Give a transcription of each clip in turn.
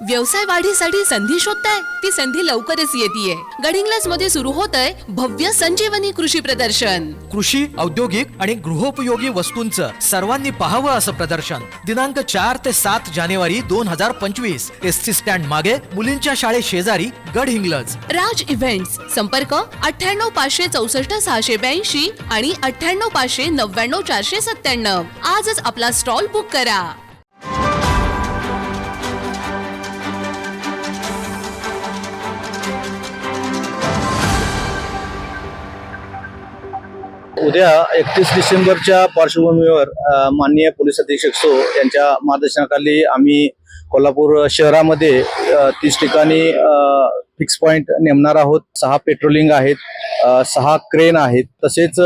व्यवसाय वाढीसाठी संधी शोधताय ती संधी लवकरच येते गडिंग्लजमध्ये सुरू होत आहे भव्य संजीवनी कृषी प्रदर्शन. कृषी औद्योगिक आणि गृहोपयोगी वस्तूंचं सर्वांनी पाहावं असं प्रदर्शन. दिनांक चार ते सात जानेवारी दोन हजार पंचवीस. एस टी स्टँड मागे मुलींच्या शाळे शेजारी गड हिंग्लज राज इव्हेंट्स. संपर्क अठ्ठ्याण्णव पाचशे चौसष्ट सहाशे ब्याऐंशी आणि अठ्ठ्याण्णव पाचशे नव्याण्णव चारशे सत्त्याण्णव. आजच आपला स्टॉल बुक करा. उद्या एकतीस डिसेंबरच्या पार्श्वभूमीवर माननीय पोलीस अधीक्षक सो यांच्या मार्गदर्शनाखाली आम्ही कोल्हापूर शहरामध्ये तीस ठिकाणी फिक्स पॉईंट नेमणार आहोत. सहा पेट्रोलिंग आहेत सहा क्रेन आहेत. तसेच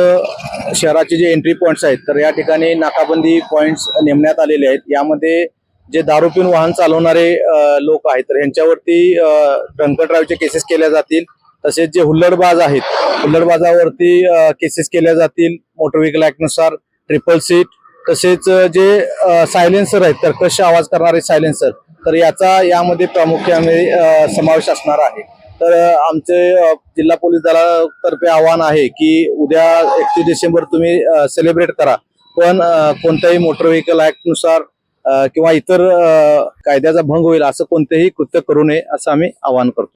शहराचे जे एंट्री पॉईंट्स आहेत तर या ठिकाणी नाकाबंदी पॉईंट्स नेमण्यात आलेले आहेत. यामध्ये जे दारू पिऊन वाहन चालवणारे लोक आहेत तर यांच्यावरती ड्रंक ड्राईव्हचे केसेस केल्या जातील. तसेच जे हुल्लडबाज आहेत हुल्लडबाजावरती केसेस केल्या जातील मोटर व्हेकलनुसार ट्रिपल सीट तसेच जे सायलेन्सर आहेत कर्कश आवाज करणारे सायलेन्सर तर याचा यामध्ये प्रामुख्याने समावेश असणार आहे. तर आमचे जिल्हा पोलीस दलातर्फे आव्हान आहे की उद्या एकतीस डिसेंबर तुम्ही सेलिब्रेट करा. पण कोणत्याही मोटर व्हेकलनुसार किंवा इतर कायद्याचा भंग होईल असं कोणतेही कृत्य करू नये असं आम्ही आवाहन करतो.